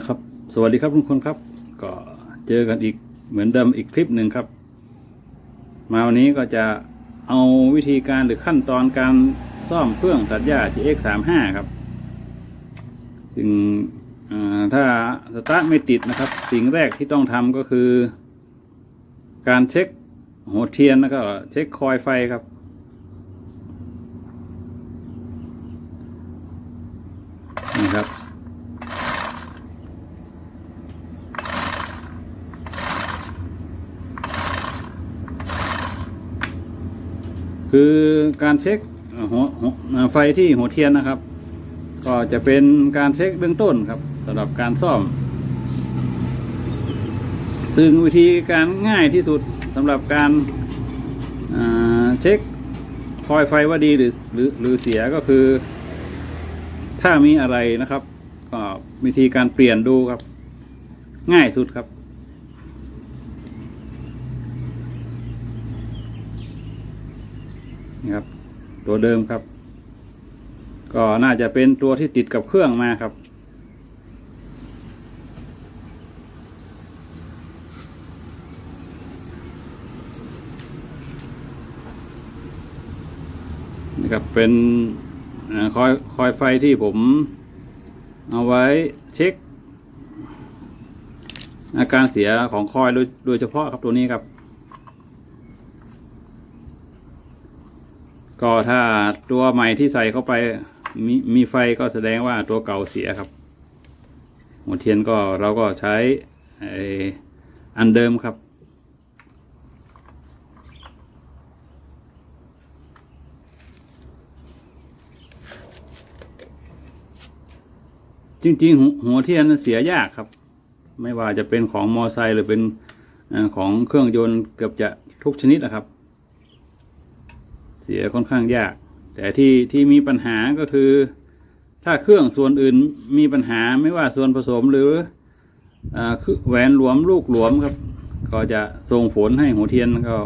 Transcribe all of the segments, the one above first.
นะครับ สวัสดีครับทุกคนครับ ก็เจอกันอีกเหมือนเดิมอีกคลิปหนึ่งครับ มาวันนี้ก็จะเอาวิธีการหรือขั้นตอนการซ่อมเครื่องตัดหญ้า GX35 ครับ ซึ่งถ้าสตาร์ทไม่ติดนะครับ สิ่งแรกที่ต้องทำก็คือ การเช็คหัวเทียนแล้วก็เช็คคอยไฟครับนี่ครับ คือการเช็คหัวไฟที่หัวเทียนนะครับ ก็จะเป็นการเช็คเบื้องต้นครับสำหรับการซ่อม ซึ่งวิธีการง่ายที่สุดสำหรับการาเช็คคอยไฟว่าดีหรือหรือหรือเสียก็คือ ถ้ามีอะไรนะครับ ก็วิธีการเปลี่ยนดูครับ ง่ายสุดครับ นี่ครับ ตัวเดิมครับ ก็น่าจะเป็นตัวที่ติดกับเครื่องมาครับ นี่ครับเป็นคอยคอยไฟที่ผมเอาไว้เช็ค อาการเสียของคอยโดยโดยเฉพาะครับตัวนี้ครับ ก็ถ้าตัวใหม่ที่ใส่เข้าไปมีมีไฟก็แสดงว่าตัวเก่าเสียครับ หัวเทียนก็เราก็ใช้อันเดิมครับ จริงๆ หัวเทียนเสียยากครับ ไม่ว่าจะเป็นของมอไซค์หรือเป็นของเครื่องยนต์เกือบจะทุกชนิดนะครับ สียค่อนข้างยาก แต่ที่ที่มีปัญหาก็คือ ถ้าเครื่องส่วนอื่นมีปัญหาไม่ว่าส่วนผสมหรืออาคือแหวนหลวมลูกหลวมครับ ก็จะส่งผลให้หัวเทียนก็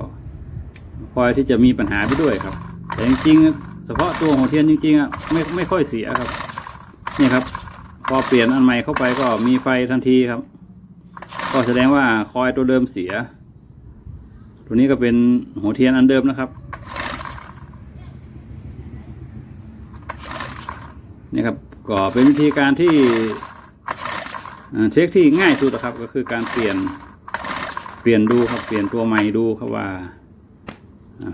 พลอยที่จะมีปัญหาไปด้วยครับ แต่จริงๆเฉพาะตัวหัวเทียนจริงๆอะไม่ไม่ค่อยเสียครับ นี่ครับ พอเปลี่ยนอันใหม่เข้าไปก็มีไฟทันทีครับ ก็แสดงว่าคอยตัวเดิมเสีย ตัวนี้ก็เป็นหัวเทียนอันเดิมนะครับ นี่ครับก็เป็นวิธีการที่เช็คที่ง่ายสุดนะครับก็คือการเปลี่ยนเปลี่ยนดูครับเปลี่ยนตัวใหม่ดูครับว่า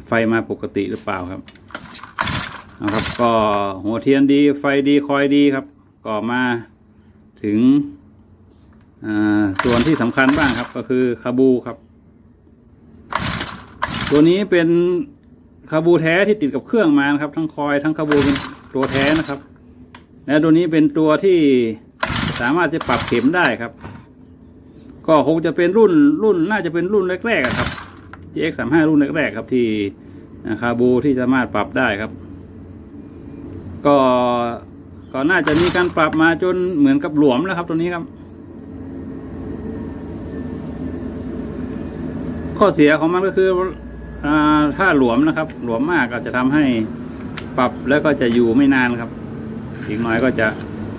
ไฟมาปกติหรือเปล่าครับนะครับ ก็หัวเทียนดีไฟดีคอยดีครับ ก็มาถึงส่วนที่สำคัญบ้างครับก็คือคาบูครับ ตัวนี้เป็นคาบูแท้ที่ติดกับเครื่องมานะครับ ทั้งคอยทั้งคาบูเป็นตัวแท้นะครับ และตัวนี้เป็นตัวที่สามารถจะปรับเข็มได้ครับ ก็คงจะเป็นรุ่นรุ่นน่าจะเป็นรุ่นแรกๆครับ GX35 รุ่นแรกๆครับที่อ่าคาบูที่สามารถปรับได้ครับ ก็ก็น่าจะมีการปรับมาจนเหมือนกับหลวมแล้วครับตัวนี้ครับ ข้อเสียของมันก็คืออถ้าหลวมนะครับ หลวมมากอาจจะทำให้ปรับแล้วก็จะอยู่ไม่นานครับ อีกหน่อยก็จะ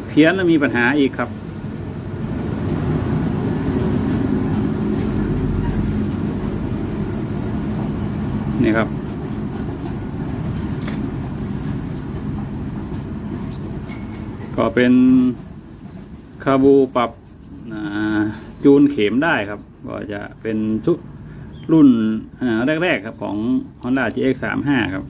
เพี้ยนและมีปัญหาอีกครับ นี่ครับ ก็เป็นคาบูปรับจูนเข็มได้ครับ ก็จะเป็นชุดรุ่นแรก ๆ ครับของ Honda GX35 ครับ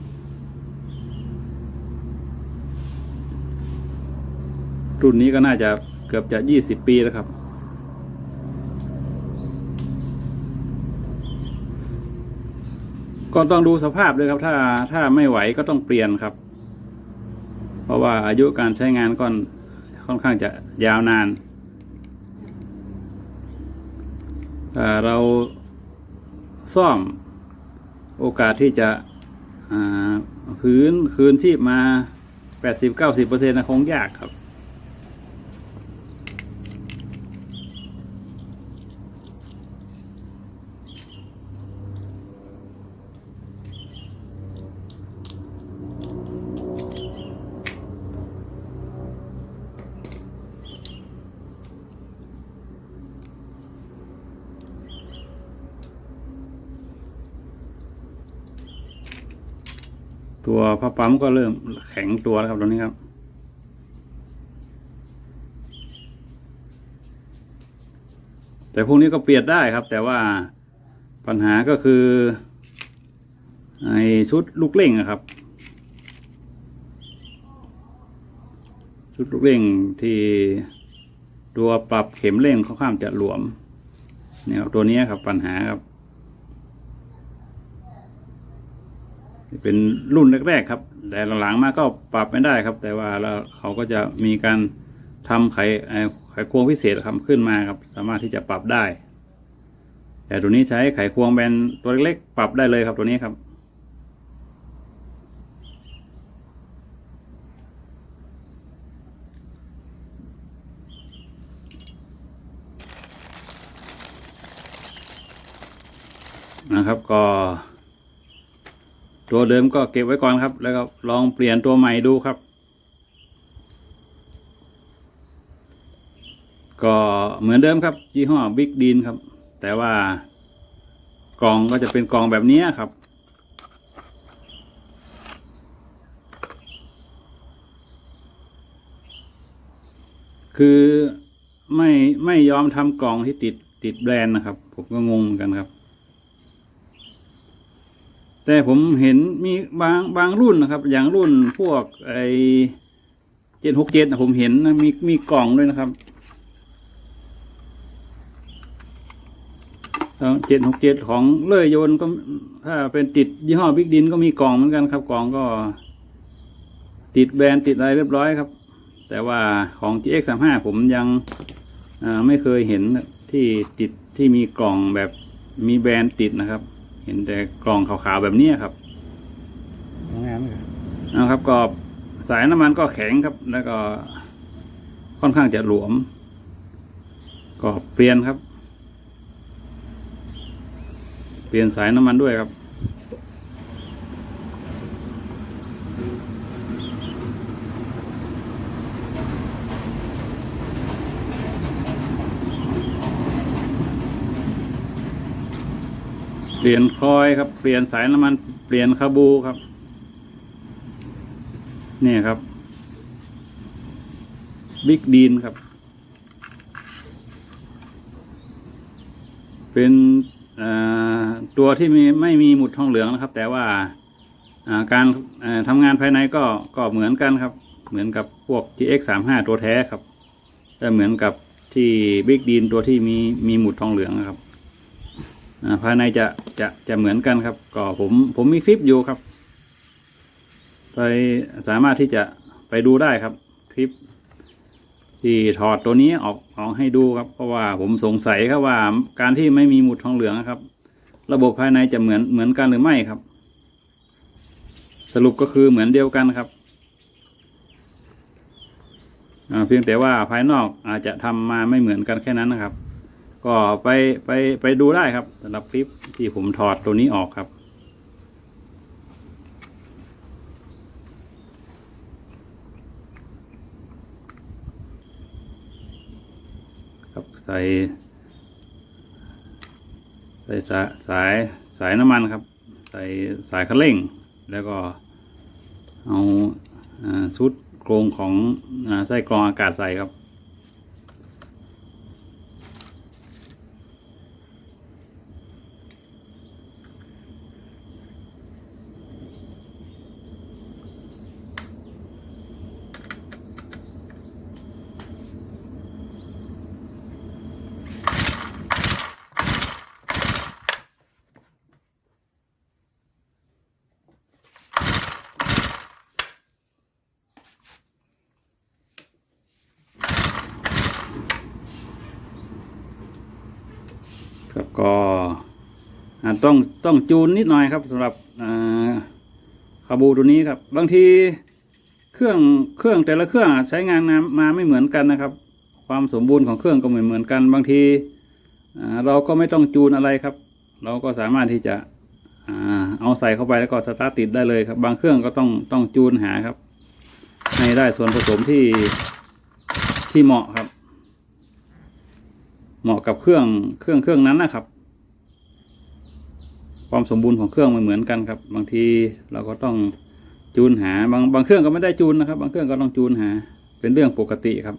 รุ่นนี้ก็น่าจะเกือบจะ20ปีแล้วครับ ก็ต้องดูสภาพเลยครับ ถ้าถ้าไม่ไหวก็ต้องเปลี่ยนครับ เพราะว่าอายุการใช้งานก็ค่อนข้างจะยาวนานถ้าเราซ่อมโอกาสที่จะอ่าคืนคืนชีพมา 80-90%นะคงยากครับ ตัวพระปั๊มก็เริ่มแข็งตัวแล้วครับตรงนี้ครับ แต่พวกนี้ก็เปลี่ยนได้ครับ แต่ว่าปัญหาก็คือไอ้ชุดลูกเล่งครับ ชุดลูกเล่งที่ตัวปรับเข็มเร่งค่อนข้างจะหลวมเนี่ยตัวนี้ครับปัญหาครับ เป็นรุ่นแรกๆครับ แต่หลังๆมาก็ปรับไม่ได้ครับ แต่ว่าแล้วเขาก็จะมีการทำไขเอ่ไขควงพิเศษครับขึ้นมาครับ สามารถที่จะปรับได้ แต่ตัวนี้ใช้ไขควงแบนตัวเล็กๆปรับได้เลยครับตัวนี้ครับนะครับก็ ตัวเดิมก็เก็บไว้ก่อนครับ แล้วก็ลองเปลี่ยนตัวใหม่ดูครับ ก็เหมือนเดิมครับยี่ห้อบิ๊กดีนครับ แต่ว่ากล่องก็จะเป็นกล่องแบบนี้ครับคือไม่ไม่ยอมทำกล่องที่ติดติดแบรนด์นะครับ ผมก็งงเหมือนกันครับ แต่ผมเห็นมีบางบางรุ่นนะครับ อย่างรุ่นพวกไอเจ็ดหกเจ็ดผมเห็นนะมีมีกล่องด้วยนะครับเจ็ดหกเจ็ดของเลื่อยยนก็ถ้าเป็นติดยี่ห้อบิ๊กดินก็มีกล่องเหมือนกันครับกล่องก็ ติดแบรนด์ติดอะไรเรียบร้อยครับ แต่ว่าของ GX 3 5 ผมยังไม่เคยเห็นที่ติดที่มีกล่องแบบมีแบรนด์ติดนะครับ เห็นแต่กล่องขาวๆแบบนี้ครับงามเลยนะครับก็สายน้ำมันก็แข็งครับ แล้วก็ค่อนข้างจะหลวม ก็เปลี่ยนครับ เปลี่ยนสายน้ำมันด้วยครับ เปลี่ยนคอยครับ เปลี่ยนสายน้ำมัน เปลี่ยนคาบูครับ นี่ครับ บิ๊กดีนครับ เป็นตัวที่มีไม่มีหมุดทองเหลืองนะครับ แต่ว่าการทำงานภายในก็ก็เหมือนกันครับ เหมือนกับพวก GX 3 5ตัวแท้ครับแต่เหมือนกับที่บิ๊กดีนตัวที่มีมีหมุดทองเหลืองนะครับ ภายในจะจะจะเหมือนกันครับ ก็ผมผมมีคลิปอยู่ครับ ไปสามารถที่จะไปดูได้ครับ คลิป ที่ถอดตัวนี้ออกออกให้ดูครับ เพราะว่าผมสงสัยครับว่าการที่ไม่มีหมุดทองเหลืองนะครับ ระบบภายในจะเหมือนเหมือนกันหรือไม่ครับ สรุปก็คือเหมือนเดียวกันครับเพียงแต่ว่าภายนอกอาจจะทำมาไม่เหมือนกันแค่นั้นนะครับ ก็ไปไปไปดูได้ครับสำหรับคลิปที่ผมถอดตัวนี้ออกครับ ครับใส่ใส่สายสายสายน้ำมันครับ ใส่สายคันเร่ง แล้วก็เอาอชุดโครงของอไส้กรองอากาศใส่ครับก็อ่า ต้องต้องจูนนิดหน่อยครับสำหรับอ่าคาบูตัวนี้ครับ บางทีเครื่องเครื่องแต่ละเครื่องใช้งานมามาไม่เหมือนกันนะครับ ความสมบูรณ์ของเครื่องก็ไม่เหมือนกัน บางทีเราก็ไม่ต้องจูนอะไรครับ เราก็สามารถที่จะอเอาใส่เข้าไปแล้วก็สตาร์ทติดได้เลยครับ บางเครื่องก็ต้องต้องจูนหาครับ ให้ได้ส่วนผสมที่ที่เหมาะครับ เหมาะกับเครื่องเครื่องเครื่องนั้นนะครับ ความสมบูรณ์ของเครื่องมันเหมือนกันครับ บางทีเราก็ต้องจูนหาบางบางเครื่องก็ไม่ได้จูนนะครับ บางเครื่องก็ต้องจูนหา เป็นเรื่องปกติครับ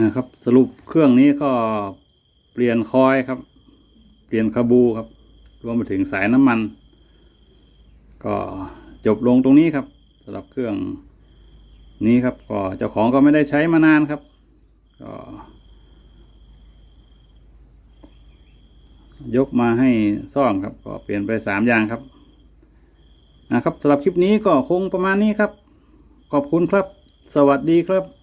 นะครับ สรุปเครื่องนี้ก็เปลี่ยนคอยครับ เปลี่ยนคาบูครับ รวมไปถึงสายน้ำมัน ก็จบลงตรงนี้ครับสำหรับเครื่องนี้ครับ ก็เจ้าของก็ไม่ได้ใช้มานานครับ ก็ยกมาให้ซ่อมครับ ก็เปลี่ยนไปสามอย่างครับนะครับสำหรับคลิปนี้ก็คงประมาณนี้ครับ ขอบคุณครับ สวัสดีครับ